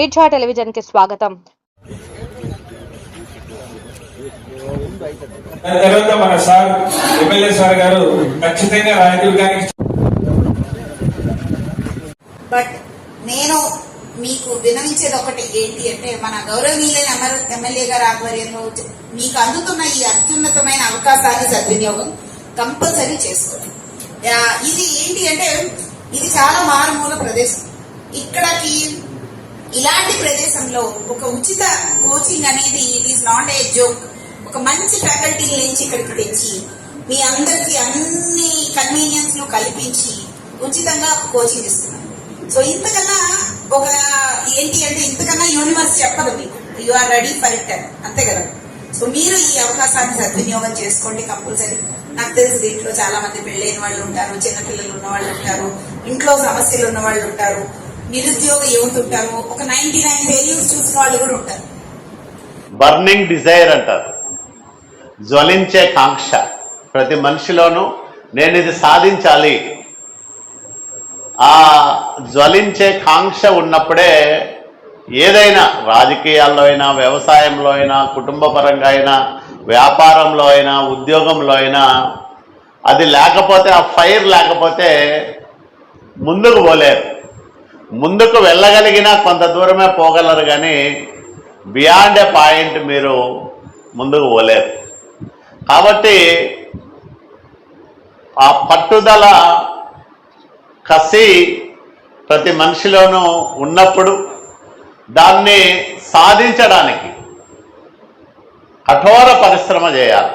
మీర్జా టెలివిజన్కి స్వాగతం. తర్వాత మన సార్ ఎమ్మెల్యే సార్ గారు ఖచ్చితంగా బట్ నేను మీకు వినవించేది ఒకటి ఏంటి అంటే మన గౌరవనీయులైన ఎమ్మెల్యే గారి ఆధ్వర్యంలో మీకు అందుతున్న ఈ అత్యున్నతమైన అవకాశాన్ని సద్వినియోగం కంపల్సరీ చేసుకోండి. ఇది ఏంటి అంటే ఇది చాలా మారుమూల ప్రదేశం. ఇక్కడికి ఇలాంటి ప్రదేశంలో ఒక ఉచిత కోచింగ్ అనేది it is not a joke ఒక మంచి ఫ్యాకల్టీ నుంచి ఇక్కడికి తెచ్చి మీ అందరికి అన్ని కన్వీనియన్స్ను కల్పించి ఉచితంగా కోచింగ్ ఇస్తున్నాం సో ఇంతకన్నా ఒక ఏంటి అంటే ఇంతకన్నా యూనివర్స్ చెప్పదు మీకు. You are ready for it అంతే కదా? సో మీరు ఈ అవకాశాన్ని సద్వినియోగం చేసుకోండి కంపల్సరీ నాకు తెలుసు దీంట్లో చాలా మంది పెళ్ళైన వాళ్ళు ఉంటారు చిన్నపిల్లలు ఉన్న వాళ్ళు ఉంటారు ఇంట్లో సమస్యలు ఉన్న వాళ్ళు ఉంటారు. నిరుద్యోగ యువత ఉంటారు ఒక నైన్టీ నైన్ వేల్యూస్ చూసిన వాళ్ళు కూడా ఉంటారు. బర్నింగ్ డిజైర్ అంటారు. జ్వలించే కాంక్ష. ప్రతి మనిషిలోనూ నేను ఇది సాధించాలి. ఆ జ్వలించే కాంక్ష ఉన్నప్పుడే ఏదైనా రాజకీయాల్లో అయినా వ్యవసాయంలో అయినా కుటుంబ పరంగా అయినా వ్యాపారంలో అయినా ఉద్యోగంలో అయినా అది లేకపోతే ఆ ఫైర్ లేకపోతే ముందుకు పోలేరు. ముందుకు వెళ్ళగలిగినా కొంత దూరమే పోగలరు కానీ బియాండ్ ఏ పాయింట్ మీరు ముందుకు పోలేరు. కాబట్టి ఆ పట్టుదల కసి ప్రతి మనిషిలోనూ ఉన్నప్పుడు దాన్ని సాధించడానికి కఠోర పరిశ్రమ చేయాలి.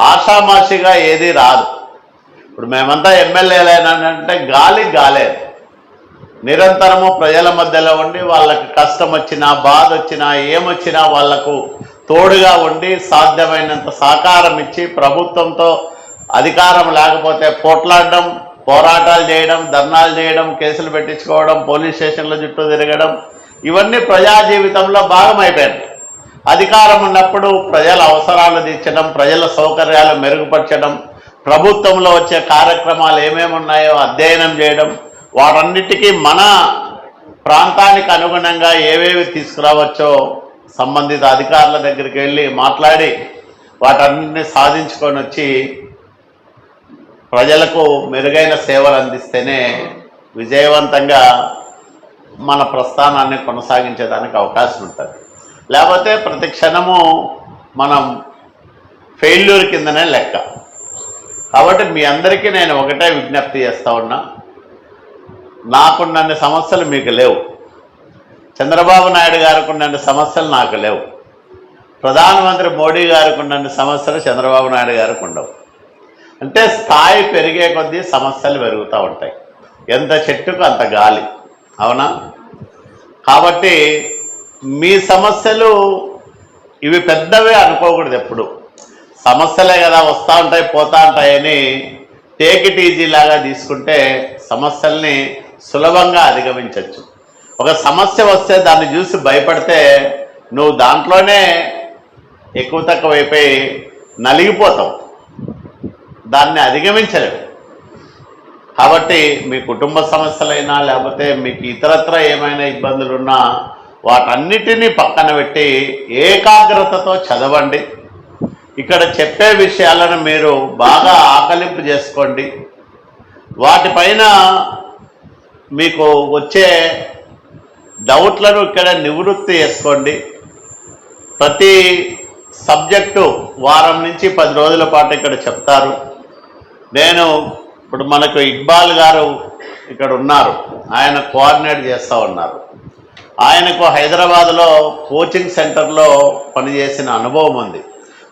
ఆషామాషిగా ఏది రాదు. ఇప్పుడు మేమంతా ఎమ్మెల్యేలేనంటే గాలి గాలేదు. నిరంతరము ప్రజల మధ్యలో ఉండి వాళ్ళకి కష్టం వచ్చినా బాధ వచ్చినా ఏమొచ్చినా వాళ్ళకు తోడుగా ఉండి సాధ్యమైనంత సహకారం ఇచ్చి ప్రభుత్వంతో అధికారం లేకపోతే పోట్లాడడం పోరాటాలు చేయడం ధర్నాలు చేయడం కేసులు పెట్టించుకోవడం పోలీస్ స్టేషన్ల చుట్టూ తిరగడం ఇవన్నీ ప్రజా జీవితంలో భాగమైపోయాయి అధికారం ఉన్నప్పుడు ప్రజల అవసరాలు తీర్చడం ప్రజల సౌకర్యాలు మెరుగుపరచడం ప్రభుత్వంలో వచ్చే కార్యక్రమాలు ఏమేమి ఉన్నాయో అధ్యయనం చేయడం వాటన్నిటికీ మన ప్రాంతానికి అనుగుణంగా ఏవేవి తీసుకురావచ్చో సంబంధిత అధికారుల దగ్గరికి వెళ్ళి మాట్లాడి వాటన్నిటిని సాధించుకొని వచ్చి ప్రజలకు మెరుగైన సేవలు అందిస్తేనే విజయవంతంగా మన ప్రస్థానాన్ని కొనసాగించేదానికి అవకాశం ఉంటుంది. లేకపోతే ప్రతి క్షణము మనం ఫెయిల్యూర్ కిందనే లెక్క. కాబట్టి మీ అందరికీ నేను ఒకటే విజ్ఞప్తి చేస్తా ఉన్నా. నాకున్నన్ని సమస్యలు మీకు లేవు. చంద్రబాబు నాయుడు గారికి ఉన్నన్ని సమస్యలు నాకు లేవు. ప్రధానమంత్రి మోడీ గారికి ఉన్నన్ని సమస్యలు చంద్రబాబు నాయుడు గారికి ఉండవు అంటే స్థాయి పెరిగే కొద్దీ సమస్యలు పెరుగుతూ ఉంటాయి. ఎంత చెట్టుకు అంత గాలి. అవునా? కాబట్టి మీ సమస్యలు ఇవి పెద్దవే అనుకోకూడదు ఎప్పుడు. సమస్యలే కదా వస్తూ ఉంటాయి పోతూ ఉంటాయని టేక్ ఇట్ ఈజీ లాగా తీసుకుంటే సమస్యల్ని సులభంగా అధిగమించవచ్చు ఒక సమస్య వస్తే దాన్ని చూసి భయపడితే నువ్వు దాంట్లోనే ఎక్కువ తక్కువ అయిపోయి నలిగిపోతావు. దాన్ని అధిగమించలేవు. కాబట్టి మీ కుటుంబ సమస్యలైనా లేకపోతే మీకు ఇతరత్ర ఏమైనా ఇబ్బందులున్నా వాటన్నిటినీ పక్కన పెట్టి ఏకాగ్రతతో చదవండి. ఇక్కడ చెప్పే విషయాలను మీరు బాగా ఆకలింపు చేసుకోండి. వాటిపైన మీకు వచ్చే డౌట్లను ఇక్కడ నివృత్తి చేసుకోండి. ప్రతి సబ్జెక్టు వారం నుంచి పది రోజుల పాటు ఇక్కడ చెప్తారు. నేను ఇప్పుడు మనకు ఇక్బాల్ గారు ఇక్కడ ఉన్నారు. ఆయన కోఆర్డినేట్ చేస్తూ ఉన్నారు. ఆయనకు హైదరాబాద్లో కోచింగ్ సెంటర్లో పనిచేసిన అనుభవం ఉంది.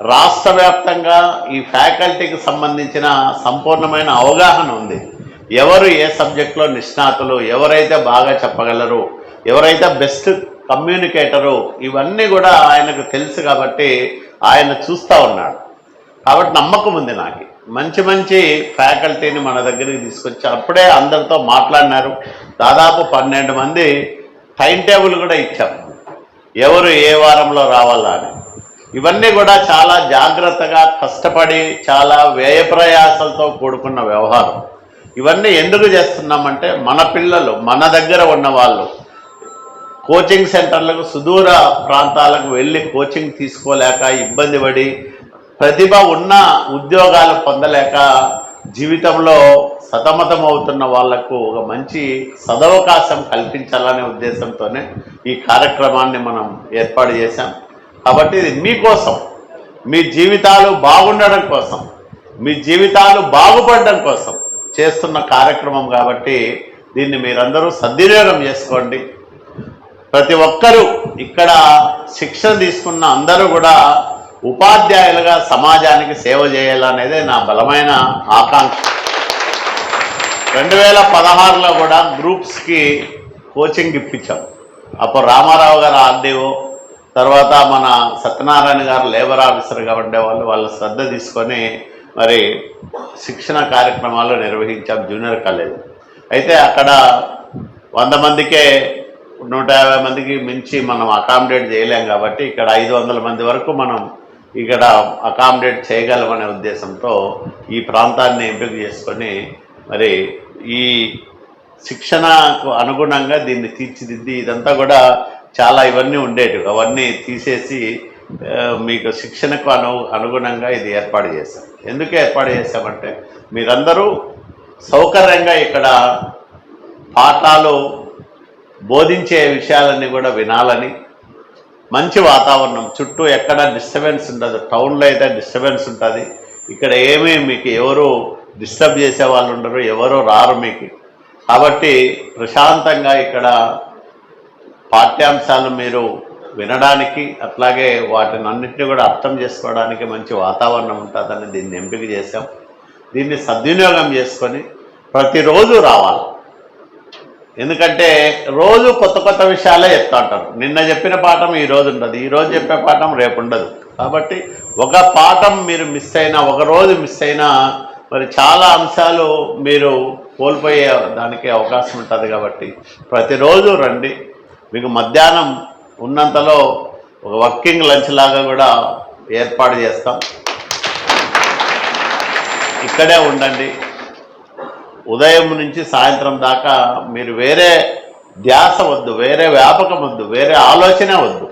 రాష్ట్ర వ్యాప్తంగా ఈ ఫ్యాకల్టీకి సంబంధించిన సంపూర్ణమైన అవగాహన ఉంది. ఎవరు ఏ సబ్జెక్ట్లో నిష్ణాతులు ఎవరైతే బాగా చెప్పగలరు ఎవరైతే బెస్ట్ కమ్యూనికేటరు ఇవన్నీ కూడా ఆయనకు తెలుసు కాబట్టి ఆయన చూస్తూ ఉన్నాడు. కాబట్టి నమ్మకం ఉంది నాకు. మంచి మంచి ఫ్యాకల్టీని మన దగ్గరికి తీసుకొచ్చి అప్పుడే అందరితో మాట్లాడినారు. దాదాపు పన్నెండు మంది టైం టేబుల్ కూడా ఇచ్చాం. ఎవరు ఏ వారంలో రావాలా అని. ఇవన్నీ కూడా చాలా జాగ్రత్తగా కష్టపడి చాలా వ్యయప్రయాసాలతో కూడుకున్న వ్యవహారం. ఇవన్నీ ఎందుకు చేస్తున్నామంటే మన పిల్లలు మన దగ్గర ఉన్న వాళ్ళు కోచింగ్ సెంటర్లకు సుదూర ప్రాంతాలకు వెళ్ళి కోచింగ్ తీసుకోలేక ఇబ్బంది పడి ప్రతిభ ఉన్న ఉద్యోగాలు పొందలేక జీవితంలో సతమతం అవుతున్న వాళ్ళకు ఒక మంచి సదవకాశం కల్పించాలనే ఉద్దేశంతోనే ఈ కార్యక్రమాన్ని మనం ఏర్పాటు చేశాం. కాబట్టి ఇది మీకోసం మీ జీవితాలు బాగుండడం కోసం మీ జీవితాలు బాగుపడడం కోసం చేస్తున్న కార్యక్రమం కాబట్టి దీన్ని మీరందరూ సద్వినియోగం చేసుకోండి. ప్రతి ఒక్కరూ ఇక్కడ శిక్షణ తీసుకున్న అందరూ కూడా ఉపాధ్యాయులుగా సమాజానికి సేవ చేయాలనేదే నా బలమైన ఆకాంక్ష. రెండు వేల పదహారులో కూడా గ్రూప్స్కి కోచింగ్ ఇప్పించాం. అప్పుడు రామారావు గారు ఆర్డీఓ తర్వాత మన సత్యనారాయణ గారు లేబర్ ఆఫీసర్గా ఉండేవాళ్ళు వాళ్ళ శ్రద్ధ తీసుకొని మరి శిక్షణ కార్యక్రమాలు నిర్వహించాం జూనియర్ కాలేజ్. అయితే అక్కడ వంద మందికే నూట యాభై మందికి మించి మనం అకామిడేట్ చేయలేం కాబట్టి ఇక్కడ ఐదు వందల మంది వరకు మనం ఇక్కడ అకామిడేట్ చేయగలమనే ఉద్దేశంతో ఈ ప్రాంతాన్ని ఎంపిక చేసుకొని మరి ఈ శిక్షణకు అనుగుణంగా దీన్ని తీర్చిదిద్ది ఇదంతా కూడా చాలా ఇవన్నీ ఉండేటివి. అవన్నీ తీసేసి మీకు శిక్షణకు అను అనుగుణంగా ఇది ఏర్పాటు చేశాం. ఎందుకు ఏర్పాటు చేశామంటే మీరందరూ సౌకర్యంగా ఇక్కడ పాఠాలు బోధించే విషయాలన్నీ కూడా వినాలని మంచి వాతావరణం. చుట్టూ ఎక్కడ డిస్టర్బెన్స్ ఉండదు. టౌన్లో అయితే డిస్టర్బెన్స్ ఉంటుంది. ఇక్కడ ఏమీ మీకు ఎవరు డిస్టర్బ్ చేసే వాళ్ళు ఉండరు ఎవరు రారు మీకు. కాబట్టి ప్రశాంతంగా ఇక్కడ పాఠ్యాంశాలు మీరు వినడానికి అట్లాగే వాటిని అన్నింటినీ కూడా అర్థం చేసుకోవడానికి మంచి వాతావరణం ఉంటుందని దీన్ని ఎంపిక చేశాం. దీన్ని సద్వినియోగం చేసుకొని ప్రతిరోజు రావాలి. ఎందుకంటే రోజు కొత్త కొత్త విషయాలే చెప్తా ఉంటారు. నిన్న చెప్పిన పాఠం ఈరోజు ఉండదు. ఈరోజు చెప్పే పాఠం రేపు ఉండదు. కాబట్టి ఒక పాఠం మీరు మిస్ అయినా ఒక రోజు మిస్ అయినా మరి చాలా అంశాలు మీరు కోల్పోయే దానికి అవకాశం ఉంటుంది కాబట్టి ప్రతిరోజు రండి. మీకు మధ్యాహ్నం ఉన్నంతలో ఒక వర్కింగ్ లంచ్ లాగా కూడా ఏర్పాటు చేస్తాం. ఇక్కడే ఉండండి. ఉదయం నుంచి సాయంత్రం దాకా మీరు వేరే ధ్యాస వద్దు వేరే వ్యాపకం వద్దు వేరే ఆలోచన వద్దు.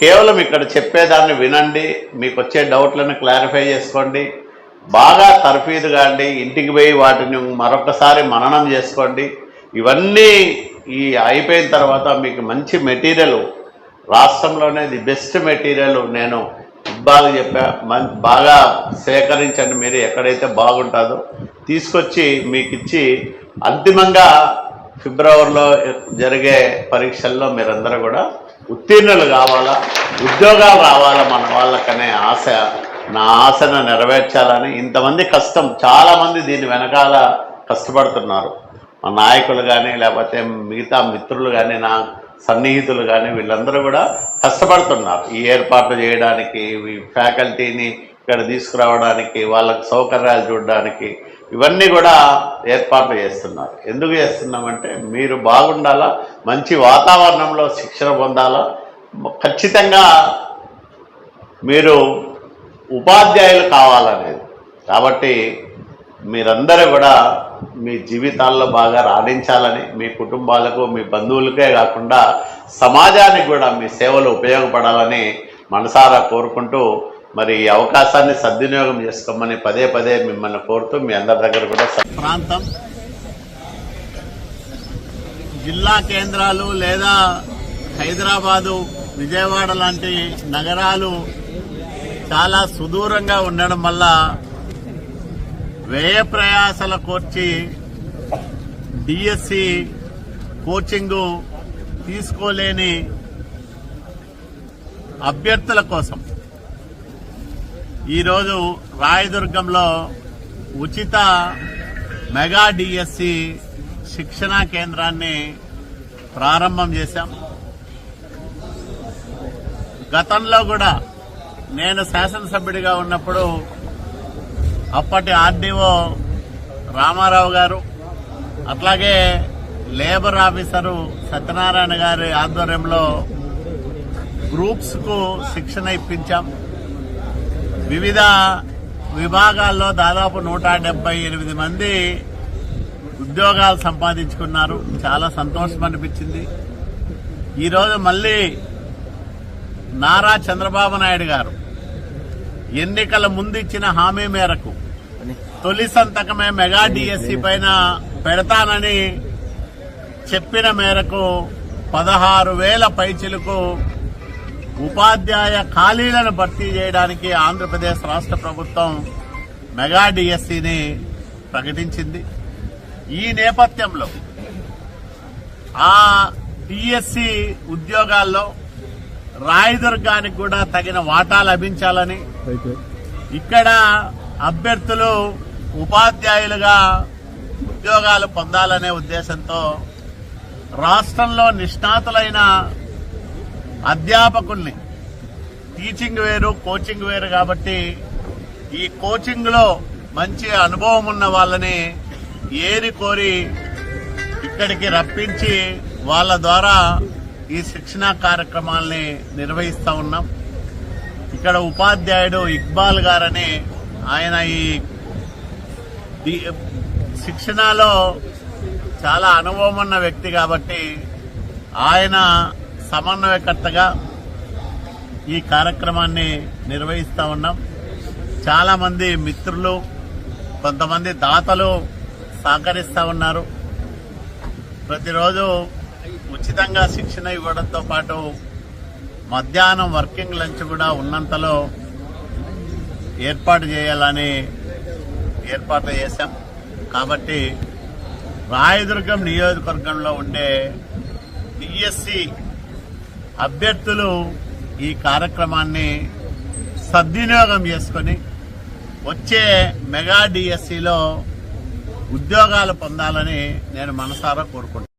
కేవలం ఇక్కడ చెప్పేదాన్ని వినండి మీకు వచ్చే డౌట్లను క్లారిఫై చేసుకోండి బాగా తర్ఫీదు కాండి ఇంటికి పోయి వాటిని మరొకసారి మననం చేసుకోండి. ఇవన్నీ ఈ అయిపోయిన తర్వాత మీకు మంచి మెటీరియల్ రాష్ట్రంలోనే ది బెస్ట్ మెటీరియల్ నేను ఇబ్బాలు చెప్పా మం- బాగా సేకరించండి మీరు ఎక్కడైతే బాగుంటుందో. తీసుకొచ్చి మీకు ఇచ్చి అంతిమంగా ఫిబ్రవరిలో జరిగే పరీక్షల్లో మీరందరూ కూడా ఉత్తీర్ణులు కావాలా ఉద్యోగాలు రావాలా మన వాళ్ళకనే ఆశ నా ఆశను నెరవేర్చాలని ఇంతమంది కష్టం చాలామంది దీని వెనకాల కష్టపడుతున్నారు. మా నాయకులు కానీ లేకపోతే మిగతా మిత్రులు కానీ నా సన్నిహితులు కానీ వీళ్ళందరూ కూడా కష్టపడుతున్నారు. ఈ ఏర్పాట్లు చేయడానికి ఈ ఫ్యాకల్టీని ఇక్కడ తీసుకురావడానికి వాళ్ళకి సౌకర్యాలు చూడడానికి ఇవన్నీ కూడా ఏర్పాట్లు చేస్తున్నారు. ఎందుకు చేస్తున్నామంటే మీరు బాగుండాలా మంచి వాతావరణంలో శిక్షణ పొందాలా ఖచ్చితంగా మీరు ఉపాధ్యాయులు కావాలనేది. కాబట్టి మీరందరూ కూడా మీ జీవితాల్లో బాగా రాణించాలని మీ కుటుంబాలకు మీ బంధువులకే కాకుండా సమాజానికి కూడా మీ సేవలు ఉపయోగపడాలని మనసారా కోరుకుంటూ మరి ఈ అవకాశాన్ని సద్వినియోగం చేసుకోమని పదే పదే మిమ్మల్ని కోరుతూ మీ అందరి దగ్గర కూడా ప్రాంతం జిల్లా కేంద్రాలు లేదా హైదరాబాదు విజయవాడ లాంటి నగరాలు చాలా సుదూరంగా ఉండడం వల్ల వ్యయ ప్రయాసల కోర్చి డిఎస్సి కోచింగు తీసుకోలేని అభ్యర్థుల కోసం ఈరోజు రాయదుర్గంలో ఉచిత మెగా డిఎస్సి శిక్షణా కేంద్రాన్ని ప్రారంభం చేశాం. గతంలో కూడా నేను శాసనసభ్యుడిగా ఉన్నప్పుడు అప్పటి ఆర్డీఓ రామారావు గారు అట్లాగే లేబర్ ఆఫీసరు సత్యనారాయణ గారి ఆధ్వర్యంలో గ్రూప్స్కు శిక్షణ ఇప్పించాం. వివిధ విభాగాల్లో దాదాపు నూట డెబ్బై ఎనిమిది మంది ఉద్యోగాలు సంపాదించుకున్నారు. చాలా సంతోషం అనిపించింది. ఈరోజు మళ్ళీ నారా చంద్రబాబు నాయుడు గారు ఎన్నికల ముందు ఇచ్చిన హామీ మేరకు తొలి సంతకమే మెగా డిఎస్సి పైన పెడతానని చెప్పిన మేరకు పదహారు వేల పైచిలకు ఉపాధ్యాయ ఖాళీలను భర్తీ చేయడానికి ఆంధ్రప్రదేశ్ రాష్ట్ర ప్రభుత్వం మెగా డిఎస్సిని ప్రకటించింది. ఈ నేపథ్యంలో ఆ డిఎస్సి ఉద్యోగాల్లో రాయదుర్గానికి కూడా తగిన వాటా లభించాలని. ఇక్కడ అభ్యర్థులు ఉపాధ్యాయులుగా ఉద్యోగాలు పొందాలనే ఉద్దేశంతో రాష్ట్రంలో నిష్ణాతులైన అధ్యాపకుల్ని టీచింగ్ వేరు కోచింగ్ వేరు కాబట్టి ఈ కోచింగ్లో మంచి అనుభవం ఉన్న వాళ్ళని ఏరి కోరి ఇక్కడికి రప్పించి వాళ్ళ ద్వారా ఈ శిక్షణా కార్యక్రమాల్ని నిర్వహిస్తూ ఉన్నాం. ఇక్కడ ఉపాధ్యాయుడు ఇక్బాల్ గారని ఆయన ఈ శిక్షణలో చాలా అనుభవం ఉన్న వ్యక్తి కాబట్టి ఆయన సమన్వయకర్తగా ఈ కార్యక్రమాన్ని నిర్వహిస్తూ ఉన్నాం. చాలామంది మిత్రులు కొంతమంది దాతలు సహకరిస్తూ ఉన్నారు. ప్రతిరోజు ఉచితంగా శిక్షణ ఇవ్వడంతో పాటు మధ్యాహ్నం వర్కింగ్ లంచ్ కూడా ఉన్నంతలో ఏర్పాటు చేయాలని ఏర్పాటు చేశాం. కాబట్టి రాయదుర్గం నియోజకవర్గంలో ఉండే డిఎస్సి అభ్యర్థులు ఈ కార్యక్రమాన్ని సద్వినియోగం చేసుకొని వచ్చే మెగా డిఎస్సిలో ఉద్యోగాలు పొందాలని నేను మనసారా కోరుకుంటున్నాను.